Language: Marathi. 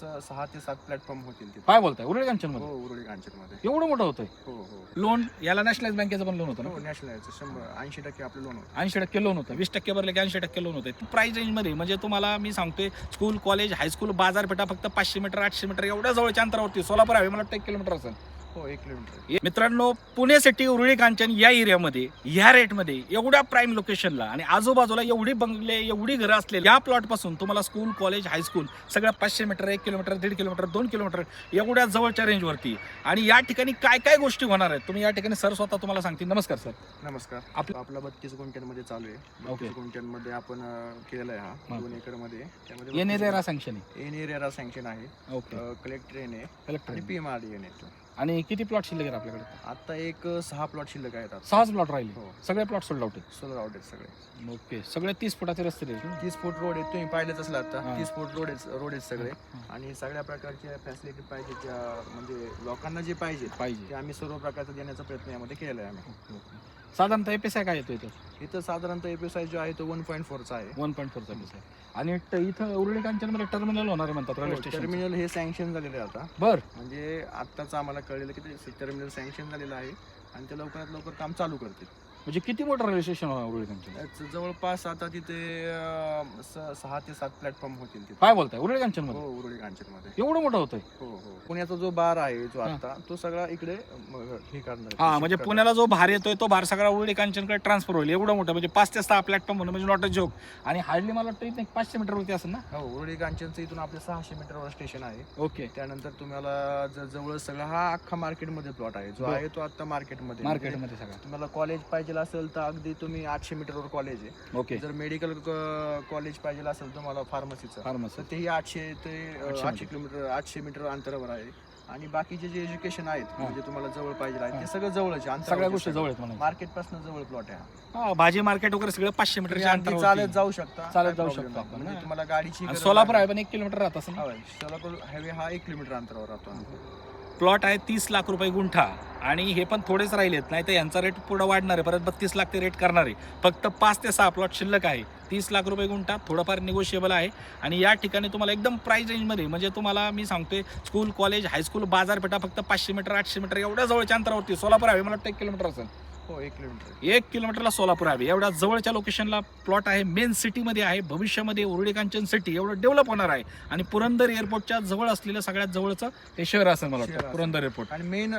स- सहा ते सात प्लॅटफॉर्म होतील तिथे. काय बोलताय? उरळे कांचन हो मध्ये उरुळी कांचनमध्ये. एवढं मोठं होतंय? हो हो. लोन याला नॅशनलाइज बँकेचं पण लोन होतं हो ना? नॅशनल याचं शंभर ऐंशी टक्के आपलं लोन होतं. ऐंशी टक्के लोन होतं. वीस टक्के भरले की ऐंशी टक्के लोन होते प्राइस रेंजमध्ये म्हणजे तुम्हाला मी सांगतोय स्कूल कॉलेज हायस्कूल बाजारपेठा फक्त पाचशे मीटर आठशे मीटर एवढ्या जवळच्या अंतरावरती सोलापूर आहे मला वाटतं एक किलोमीटर असेल. हो एक किलोमीटर. मित्रांनो पुणे सिटी उरुळी कांचन या एरियामध्ये ह्या रेटमध्ये एवढ्या प्राईम लोकेशनला आणि आजूबाजूला एवढी बंगले एवढी घरं असलेली या प्लॉटपासून तुम्हाला स्कूल कॉलेज हायस्कूल सगळं पाचशे मीटर एक किलोमीटर दीड किलोमीटर दोन किलोमीटर एवढ्या जवळच्या रेंजवरती आणि या ठिकाणी काय काय गोष्टी होणार आहेत? तुम्ही या ठिकाणी सर स्वतः तुम्हाला सांगतील. नमस्कार सर नमस्कर. आपलं- आपला बत्तीस गुंठ्यांमध्ये चालू आहे. ओके. बत्तीस गुंठ्यांमध्ये आपण अं, केलेला आहे हा. दोन एकरमध्ये त्यामध्ये N area sanction N area sanction आहे. ओके. कलेक्टर एन आहे कलेक्टर आणि पीएम आर एन आहे आणि किती प्लॉट शिल्लक आहेत आपल्याकडे? आता एक सहा प्लॉट शिल्लक आहेत आता. सहाच प्लॉट राहिले. हो. सगळे plot sold out solar out आहेत सगळे. आहेत ओके. सगळे तीस फुटाचे रस्ते आहेत तीस फूट रोड आहेत. तुम्ही पाहिलेच असला हा. आता तीस फूट रोड आहेत रोड आहेत सगळे. हा. आणि सगळ्या प्रकारच्या फॅसिलिटी पाहिजे त्या म्हणजे लोकांना जे पाहिजे पाहिजे. ते आम्ही सर्व प्रकारचं देण्याचा प्रयत्न यामध्ये केलेला आहे आम्ही. Okay, okay. साधारणतः एपीएस काय येतो इथं? इथं साधारणतः एपीएसआय जो आहे तो वन पॉईंट फोरचा आहे. वन पॉईंट फोरचा आहे आणि ट- इथं उरुळी कांचनमध्ये टर्मिनल होणार आहे म्हणतात रेल्वे स्टेशन टर्मिनल हे सँक्शन झालेलं आहे आता. बर. म्हणजे आत्ताच आम्हाला कळलेलं की ते टर्मिनल सँक्शन झालेलं आहे आणि ते लवकरात लवकर काम चालू करतील. म्हणजे किती मोठं रेल्वे स्टेशन होणार उरुळी कांचन त्याचं जवळपास आता तिथे अं, स- सहा ते सात प्लॅटफॉर्म होतील तिथे. काय बोलताय? उरुळी कांचन हो मध्ये उरुळी कांचनमध्ये. एवढं मोठं होतंय? हो हो. पुण्याचा जो बार आहे जो. आता तो सगळा इकडे म, हे करणार. हा म्हणजे पुण्याला जो भार येतोय तो भार सगळा उरुळी कांचनकडे ट्रान्सफर होईल. एवढं मोठं म्हणजे पाच ते सहा प्लॅटफॉर्म होणं म्हणजे नॉट अ जोक आणि हार्डली मला वाटतं इथं एक पाचशे मीटर वरती असेल ना? हो उरुळी कांचनचं इथून आपले सहाशे मीटरवर स्टेशन आहे. ओके. त्यानंतर तुम्हाला ज- जवळ सगळा हा अख्खा मार्केटमध्ये प्लॉट आहे. जो बरं. आहे तो आता मार्केटमध्ये मार्केटमध्ये सगळं. तुम्हाला कॉलेज पाहिजे असेल तर अगदी तुम्ही आठशे मीटरवर कॉलेज आहे. ओके. जर मेडिकल कॉलेज पाहिजे असेल तुम्हाला फार्मसीचं फार्मसी तर तेही आठशे ते आठशे किलोमीटर आठशे मीटर अंतरावर आहे. आणि बाकीचे जे एज्युकेशन आहेत. म्हणजे तुम्हाला जवळ पाहिजे आहे. ते सगळं जवळच आहे सगळ्या गोष्टी जवळ आहेत मार्केटपासून जवळ प्लॉट आहे भाजी मार्केट वगैरे सगळं पाचशे अंतरावर चालत जाऊ शकता चालत जाऊ शकता म्हणजे. तुम्हाला गाडीची सोलापूर आहे. पण एक किलोमीटर राहत असं होय, सोलापूर हायवे हा एक किलोमीटर अंतरावर राहतो प्लॉट आहे तीस लाख रुपये गुंठा. आणि हे पण थोडेच राहिलेत नाही तर यांचा रेट पुढे वाढणार आहे. परत बत्तीस लाख ते रेट करणार आहे. फक्त पाच ते सहा प्लॉट शिल्लक आहे. तीस लाख रुपये गुंठा थोडंफार निगोशिएबल आहे. आणि या ठिकाणी तुम्हाला एकदम प्राईस रेंजमध्ये म्हणजे तुम्हाला मी सांगतोय स्कूल कॉलेज हायस्कूल बाजारपेठा फक्त पाचशे मीटर आठशे मीटर एवढ्या जवळच्या अंतरावरती सोलापूर आहे मला वाटतं एक किलोमीटर असेल. हो एक किलोमीटर एक किलोमीटरला सोलापूर आहे एवढ्या जवळच्या लोकेशनला प्लॉट आहे. मेन सिटीमध्ये आहे. भविष्यामध्ये उरुळी कांचन सिटी एवढं डेव्हलप होणार आहे. आणि पुरंदर एअरपोर्टच्या जवळ असलेलं सगळ्यात जवळचं हे शहर असेल मला वाटतं. पुरंदर एअरपोर्ट आणि मेन